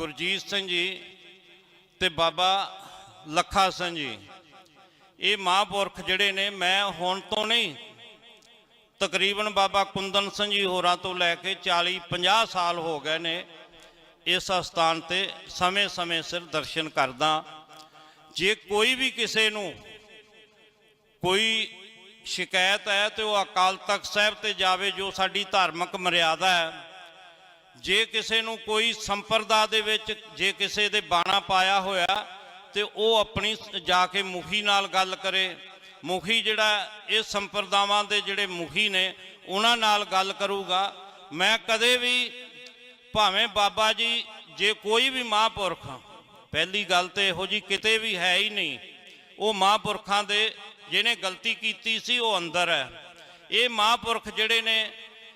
ਗੁਰਜੀਤ ਸਿੰਘ ਜੀ ਤੇ ਬਾਬਾ ਲੱਖਾ ਸਿੰਘ ਜੀ। ਇਹ ਮਹਾਂਪੁਰਖ ਜਿਹੜੇ ਨੇ, ਮੈਂ ਹੁਣ ਤੋਂ ਨਹੀਂ, ਤਕਰੀਬਨ ਬਾਬਾ ਕੁੰਦਨ ਸਿੰਘ ਜੀ ਹੋਰਾਂ ਤੋਂ ਲੈ ਕੇ 40 50 ਸਾਲ ਹੋ ਗਏ ਨੇ, ਇਸ ਸਥਾਨ ਤੇ ਸਮੇਂ-ਸਮੇਂ ਸਿਰ ਦਰਸ਼ਨ ਕਰਦਾ। ਜੇ ਕੋਈ ਵੀ ਕਿਸੇ ਨੂੰ ਕੋਈ ਸ਼ਿਕਾਇਤ ਹੈ ਤੇ ਉਹ ਅਕਾਲ ਤਖਤ ਸਾਹਿਬ ਤੇ ਜਾਵੇ, ਜੋ ਸਾਡੀ ਧਾਰਮਿਕ ਮਰਿਆਦਾ ਹੈ ਜੇ ਕਿਸੇ ਨੂੰ ਕੋਈ ਸੰਪਰਦਾ ਦੇ ਵਿੱਚ ਜੇ ਕਿਸੇ ਦੇ ਬਾਣਾ ਪਾਇਆ ਹੋਇਆ ਤੇ ਉਹ ਆਪਣੀ ਜਾ ਕੇ ਮੁਖੀ ਨਾਲ ਗੱਲ ਕਰੇ, ਮੁਖੀ ਜਿਹੜਾ ਇਹ ਸੰਪਰਦਾਵਾਂ ਦੇ ਜਿਹੜੇ ਮੁਖੀ ਨੇ, ਉਹਨਾਂ ਨਾਲ ਗੱਲ ਕਰੂਗਾ। ਮੈਂ ਕਦੇ ਵੀ ਭਾਵੇਂ ਬਾਬਾ ਜੀ, ਜੇ ਕੋਈ ਵੀ ਮਹਾਂਪੁਰਖ ਪਹਿਲੀ ਗੱਲ ਤੇ ਇਹੋ ਜੀ ਕਿਤੇ ਵੀ ਹੈ ਹੀ ਨਹੀਂ। ਉਹ ਮਹਾਂਪੁਰਖਾਂ ਦੇ ਜਿਹਨੇ ਗਲਤੀ ਕੀਤੀ ਸੀ, ਉਹ ਅੰਦਰ ਹੈ। ਇਹ ਮਹਾਂਪੁਰਖ ਜਿਹੜੇ ਨੇ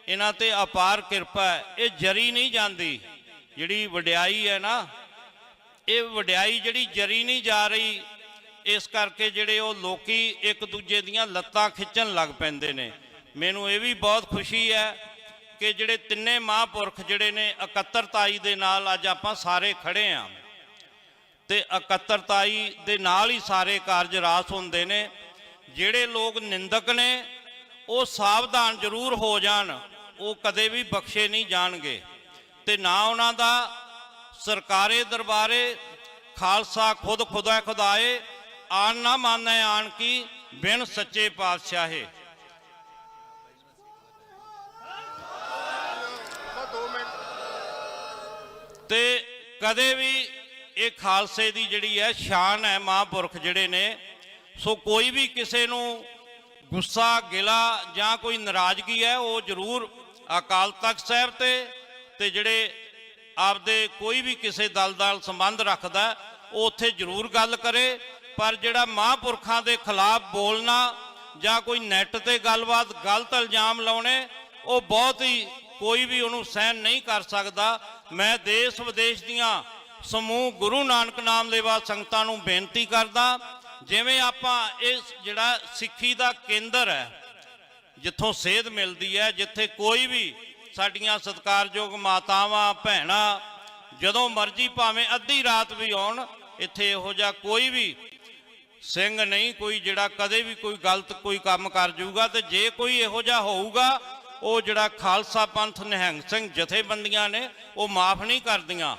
ਇਹਨਾਂ ਤੇ ਅਪਾਰ ਕਿਰਪਾ ਹੈ। ਇਹ ਜਰੀ ਨਹੀਂ ਜਾਂਦੀ। ਜਿਹੜੀ ਵਡਿਆਈ ਹੈ ਨਾ, ਇਹ ਵਡਿਆਈ ਜਿਹੜੀ ਜਰੀ ਨਹੀਂ ਜਾ ਰਹੀ, ਇਸ ਕਰਕੇ ਜਿਹੜੇ ਉਹ ਲੋਕੀ ਇੱਕ ਦੂਜੇ ਦੀਆਂ ਲੱਤਾਂ ਖਿੱਚਣ ਲੱਗ ਪੈਂਦੇ ਨੇ। ਮੈਨੂੰ ਇਹ ਵੀ ਬਹੁਤ ਖੁਸ਼ੀ ਹੈ ਕਿ ਜਿਹੜੇ ਤਿੰਨੇ ਮਹਾਂਪੁਰਖ ਜਿਹੜੇ ਨੇ, ਇਕੱਤਰਤਾਈ ਦੇ ਨਾਲ ਅੱਜ ਆਪਾਂ ਸਾਰੇ ਖੜੇ ਆਂ। ਤੇ ਇਕੱਤਰਤਾਈ ਦੇ ਨਾਲ ਹੀ ਸਾਰੇ ਕਾਰਜ ਰਾਸ ਹੁੰਦੇ ਨੇ। ਜਿਹੜੇ ਲੋਕ ਨਿੰਦਕ ਨੇ, ਉਹ ਸਾਵਧਾਨ ਜ਼ਰੂਰ ਹੋ ਜਾਣ। ਉਹ ਕਦੇ ਵੀ ਬਖਸ਼ੇ ਨਹੀਂ ਜਾਣਗੇ। ਤੇ ਨਾ ਉਹਨਾਂ ਦਾ ਸਰਕਾਰੇ ਦਰਬਾਰੇ ਖਾਲਸਾ ਖੁਦ ਖੁਦਾ ਖੁਦਾਏ ਆਣ ਨਾ ਮਾਨੈ ਆਣ ਕੀ ਬਿਨ ਸੱਚੇ ਪਾਤਸ਼ਾਹੇ। ਤੇ ਕਦੇ ਵੀ ਇਹ ਖਾਲਸੇ ਦੀ ਜਿਹੜੀ ਹੈ ਸ਼ਾਨ ਹੈ ਮਹਾਂਪੁਰਖ ਜਿਹੜੇ ਨੇ, ਸੋ ਕੋਈ ਵੀ ਕਿਸੇ ਨੂੰ ਗੁੱਸਾ, ਗਿਲਾ ਜਾਂ ਕੋਈ ਨਾਰਾਜ਼ਗੀ ਹੈ, ਉਹ ਜ਼ਰੂਰ ਅਕਾਲ ਤਖਤ ਸਾਹਿਬ ਤੇ ਤੇ ਜਿਹੜੇ ਆਪਦੇ ਕੋਈ ਵੀ ਕਿਸੇ ਦਲ ਨਾਲ ਸੰਬੰਧ ਰੱਖਦਾ, ਉਹ ਉੱਥੇ ਜ਼ਰੂਰ ਗੱਲ ਕਰੇ। ਪਰ ਜਿਹੜਾ ਮਹਾਂਪੁਰਖਾਂ ਦੇ ਖਿਲਾਫ ਬੋਲਣਾ ਜਾਂ ਕੋਈ ਨੈਟ ਤੇ ਗੱਲਬਾਤ, ਗਲਤ ਇਲਜ਼ਾਮ ਲਾਉਣੇ, ਉਹ ਬਹੁਤ ਹੀ ਕੋਈ ਵੀ ਉਹਨੂੰ ਸਹਿਣ ਨਹੀਂ ਕਰ ਸਕਦਾ। ਮੈਂ ਦੇਸ਼ ਵਿਦੇਸ਼ ਦੀਆਂ ਸਮੂਹ ਗੁਰੂ ਨਾਨਕ ਨਾਮ ਲੇਵਾ ਸੰਗਤਾਂ ਨੂੰ ਬੇਨਤੀ ਕਰਦਾ, ਜਿਵੇਂ ਆਪਾਂ ਇਹ ਜਿਹੜਾ ਸਿੱਖੀ ਦਾ ਕੇਂਦਰ ਹੈ ਜਿੱਥੋਂ ਸੇਧ ਮਿਲਦੀ ਹੈ, ਜਿੱਥੇ ਕੋਈ ਵੀ ਸਾਡੀਆਂ ਸਤਿਕਾਰਯੋਗ ਮਾਤਾਵਾਂ, ਭੈਣਾਂ ਜਦੋਂ ਮਰਜ਼ੀ ਭਾਵੇਂ ਅੱਧੀ ਰਾਤ ਵੀ ਆਉਣ, ਇੱਥੇ ਇਹੋ ਜਿਹਾ ਕੋਈ ਵੀ ਸਿੰਘ ਨਹੀਂ, ਕੋਈ ਜਿਹੜਾ ਕਦੇ ਵੀ ਕੋਈ ਗਲਤ ਕੋਈ ਕੰਮ ਕਰ ਜਾਊਗਾ ਤੇ ਜੇ ਕੋਈ ਇਹੋ ਜਿਹਾ ਹੋਊਗਾ, ਉਹ ਜਿਹੜਾ ਖਾਲਸਾ ਪੰਥ ਨਿਹੰਗ ਸਿੰਘ ਜਥੇਬੰਦੀਆਂ ਨੇ, ਉਹ ਮਾਫ ਨਹੀਂ ਕਰਦੀਆਂ।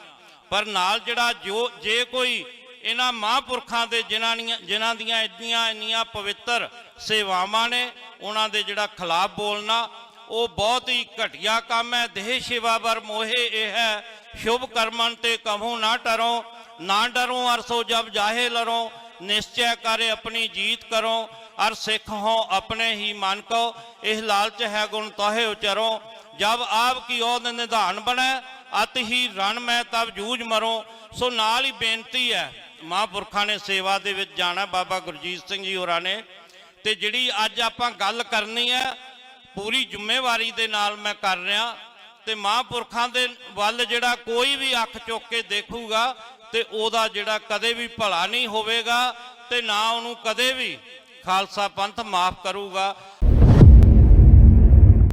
ਪਰ ਨਾਲ ਜਿਹੜਾ ਜੋ, ਜੇ ਕੋਈ ਇਹਨਾਂ ਮਹਾਂਪੁਰਖਾਂ ਦੇ ਜਿਨ੍ਹਾਂ ਦੀਆਂ ਜਿਨ੍ਹਾਂ ਦੀਆਂ ਇੰਨੀਆਂ ਇੰਨੀਆਂ ਪਵਿੱਤਰ ਸੇਵਾਵਾਂ ਨੇ ਉਹਨਾਂ ਦੇ ਜਿਹੜਾ ਖਿਲਾਫ ਬੋਲਣਾ, ਉਹ ਬਹੁਤ ਹੀ ਘਟੀਆ ਕੰਮ ਹੈ। ਦੇਹ ਸੇਵਾ ਵਰ ਮੋਹੇ ਇਹ ਹੈ। ਸ਼ੁਭ ਕਰਮਨ ਤੇ ਕਹੋ ਨਾ ਟਰੋ ਨਾ ਡਰੋ ਅਰਸੋ ਜਬ ਜਾਹੇ ਲਰੋ। ਨਿਸ਼ਚੈ ਕਰੇ ਆਪਣੀ ਜੀਤ ਕਰੋ, ਅਰ ਸਿੱਖ ਹੋ ਆਪਣੇ ਹੀ ਮਨ ਕੋ। ਇਹ ਲਾਲਚ ਹੈ ਗੁਣ ਤਾਹੇ ਉਚਰੋ। ਜਬ ਆਪ ਕੀ ਉਹਦ ਨਿਧਾਨ ਬਣੈ, ਅਤ ਹੀ ਰਣ ਮੈਂ ਤਬ ਜੂਝ ਮਰੋ। ਸੋ ਨਾਲ ਹੀ ਬੇਨਤੀ ਹੈ, ਮਹਾਂਪੁਰਖਾਂ ਨੇ ਸੇਵਾ ਦੇ ਵਿੱਚ ਜਾਣਾ। ਬਾਬਾ ਗੁਰਜੀਤ ਸਿੰਘ ਜੀ ਹੋਰਾਂ ਨੇ ਤੇ ਜਿਹੜੀ ਅੱਜ ਆਪਾਂ ਗੱਲ ਕਰਨੀ ਹੈ, ਪੂਰੀ ਜ਼ਿੰਮੇਵਾਰੀ ਦੇ ਨਾਲ ਮੈਂ ਕਰ ਰਿਹਾ। ਤੇ ਮਹਾਂਪੁਰਖਾਂ ਦੇ ਵੱਲ ਜਿਹੜਾ ਕੋਈ ਵੀ ਅੱਖ ਚੁੱਕ ਕੇ ਦੇਖੂਗਾ, ਤੇ ਉਹਦਾ ਜਿਹੜਾ ਕਦੇ ਵੀ ਭਲਾ ਨਹੀਂ ਹੋਵੇਗਾ, ਤੇ ਨਾ ਉਹਨੂੰ ਕਦੇ ਵੀ ਖਾਲਸਾ ਪੰਥ ਮਾਫ ਕਰੂਗਾ।